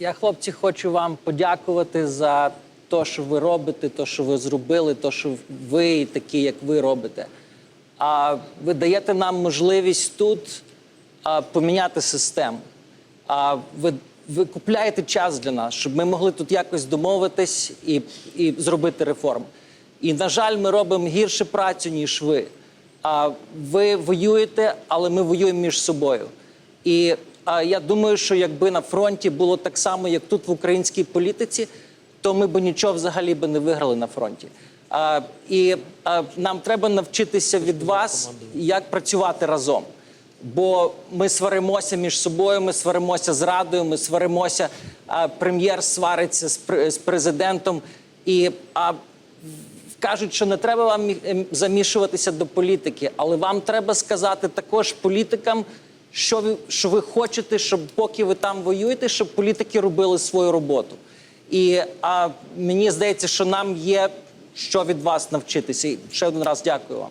Я, хлопці, хочу вам подякувати за те, що ви робите, те, що ви зробили, те, що ви такі, як ви робите. А ви даєте нам можливість тут а, поміняти систему. А ви, ви купляєте час для нас, щоб ми могли тут якось домовитись і, і зробити реформу. І, на жаль, ми робимо гірше працю, ніж ви. А ви воюєте, але ми воюємо між собою. І а, я думаю, що якби на фронті було так само, як тут в українській політиці, то ми б нічого взагалі би не виграли на фронті. А, і а, нам треба навчитися від вас, як працювати разом. Бо ми сваримося між собою, ми сваримося з радою, ми сваримося. А, прем'єр свариться з, з президентом. І а, кажуть, що не треба вам замішуватися до політики, але вам треба сказати також політикам, що ви, що ви хочете, щоб поки ви там воюєте, щоб політики робили свою роботу. І а, мені здається, що нам є що від вас навчитися. І ще один раз дякую вам.